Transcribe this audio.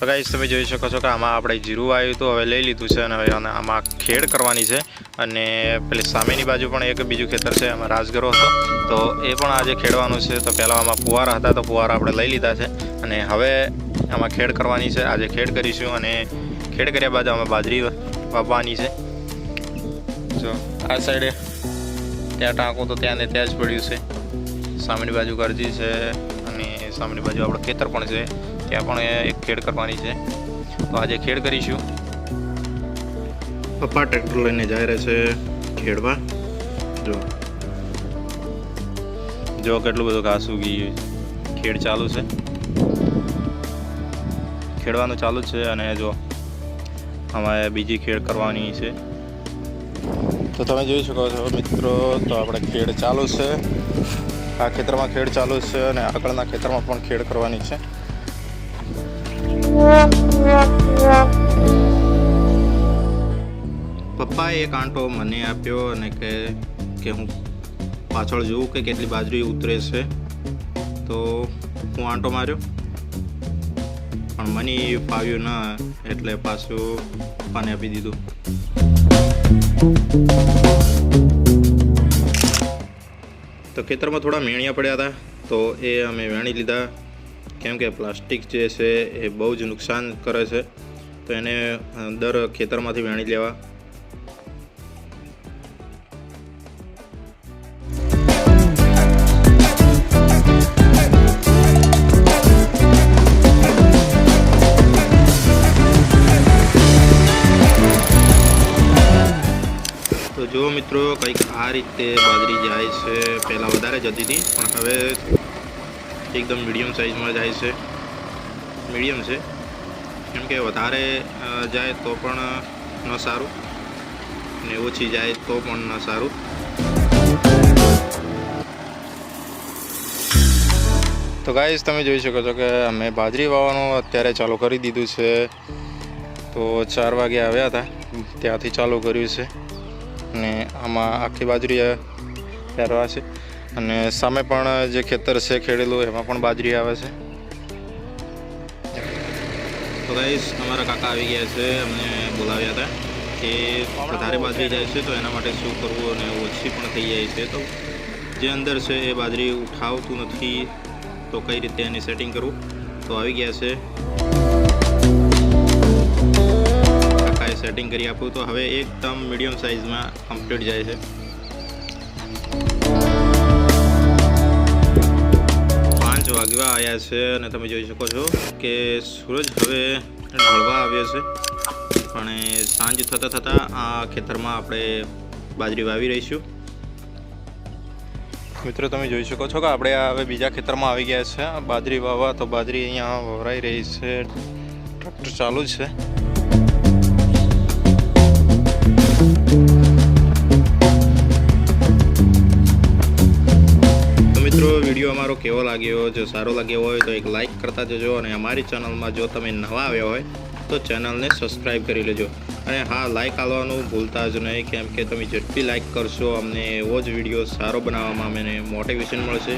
તો ગાઈશ તમે જોઈ શકો છો કે આમાં આપણે જીરું આવ્યું હતું, હવે લઈ લીધું છે અને હવે આમાં ખેડ કરવાની છે. અને પેલી સામેની બાજુ પણ એક બીજું ખેતર છે, એમાં રાજગરો હતો. તો એ પણ આજે ખેડવાનું છે. તો પહેલાં આમાં ફુવારા હતા, તો ફુવારા આપણે લઈ લીધા છે. અને હવે આમાં ખેડ કરવાની છે. આજે ખેડ કરીશું અને ખેડ કર્યા બાદ આમાં બાજરી વાપવાની છે. જો, આ સાઈડે ત્યાં ટાંકો તો ત્યાં ને ત્યાં જ પડ્યું છે. સામેની બાજુ કરજી છે અને સામેની બાજુ આપણે ખેતર પણ છે. ત્યાં પણ એક ખેડ કરવાની છે. તો આજે ખેડ કરીશું. પપ્પા ટ્રેક્ટર લઈને જાય રહે છે ખેડવા. જો. જો કેટલું બધું ઘાસ ઉગી ગયું ખેડ ચાલુ છે. ખેડવાનું ચાલુ છે અને જો અમારે બીજી ખેડ કરવાની છે. તો તમે જોઈ શકો છો મિત્રો, તો આપણે ખેડ ચાલુ છે. આ ખેતરમાં ખેડ ચાલુ છે અને આગળના ખેતરમાં પણ ખેડ કરવાની છે. પપ્પાએ એક આંટો મને આપ્યો અને કે કે હું પાછળ જોઉં કે કેટલી બાજરી ઉતરે છે. તો હું આંટો માર્યો. પણ મને ફાવ્યું ના એટલે પાછું પપ્પાને આપી દીધું. તો ખેતરમાં થોડા મેણિયા પડ્યા હતા, તો એ અમે વેણી લીધા. કેમ કે પ્લાસ્ટિક જે છે એ બહુ જ નુકસાન કરે છે. તો એને દર ખેતરમાંથી વેણી લેવા. તો જુઓ મિત્રો, કંઈક આ રીતે બાજરી જાય છે. પહેલાં વધારે જતી હતી, પણ હવે એકદમ મીડિયમ સાઇઝમાં જાય છે. મીડિયમ છે. કેમ કે વધારે જાય તો પણ ન સારું. ને ઓછી જાય તો પણ ન સારું. તો ગાઈઝ, તમે જોઈ શકો છો કે અમે બાજરી વાવવાનું અત્યારે ચાલુ કરી દીધું છે. તો ચાર વાગે આવ્યા હતા. ત્યાંથી ચાલુ કર્યું છે. અને આમાં આખી બાજરી પહેરવા છે અને સામે પણ જે ખેતર છે, ખેડેલું, એમાં પણ બાજરી આવે છે. તો ગાઈશ અમારા કાકા આવી ગયા છે, અમને બોલાવ્યા હતા કે વધારે બાજરી જાય છે, તો એના માટે શું કરવું અને ઓછી પણ થઈ જાય છે. તો જે અંદર છે, એ બાજરી ઉઠાવતું નથી, તો કઈ રીતે એની સેટિંગ કરવું? તો આવી ગયા છે. કાકાએ સેટિંગ કરી આપ્યું તો હવે એકદમ મીડિયમ સાઇઝમાં કમ્પ્લીટ જાય છે. પાંચ વાગવા આવ્યા છે અને તમે જોઈ શકો છો કે સૂરજ હવે ઢળવા આવ્યો છે. અને સાંજ થતાં થતાં આ ખેતરમાં આપણે બાજરી વાવી રહીશું. મિત્રો, તમે જોઈ શકો છો કે આપણે હવે બીજા ખેતરમાં આવી ગયા છે. બાજરી વાવવા તો બાજરી અહીંયા વવરાઈ રહી છે. ટ્રેક્ટર ચાલુ છે. લાગ્યો જો સારો લાગ્યો હોય તો એક લાઇક કરતા જજો અને અમારી ચેનલમાં જો તમે નવા આવ્યા હોય તો ચેનલને સબસ્ક્રાઈબ કરી લેજો. અને હા લાઇક આવવાનું ભૂલતા જ નહીં, કેમ કે તમે જેટલી લાઇક કરશો અમને એવો જ વીડિયો સારો બનાવવામાં અમને મોટિવેશન મળશે.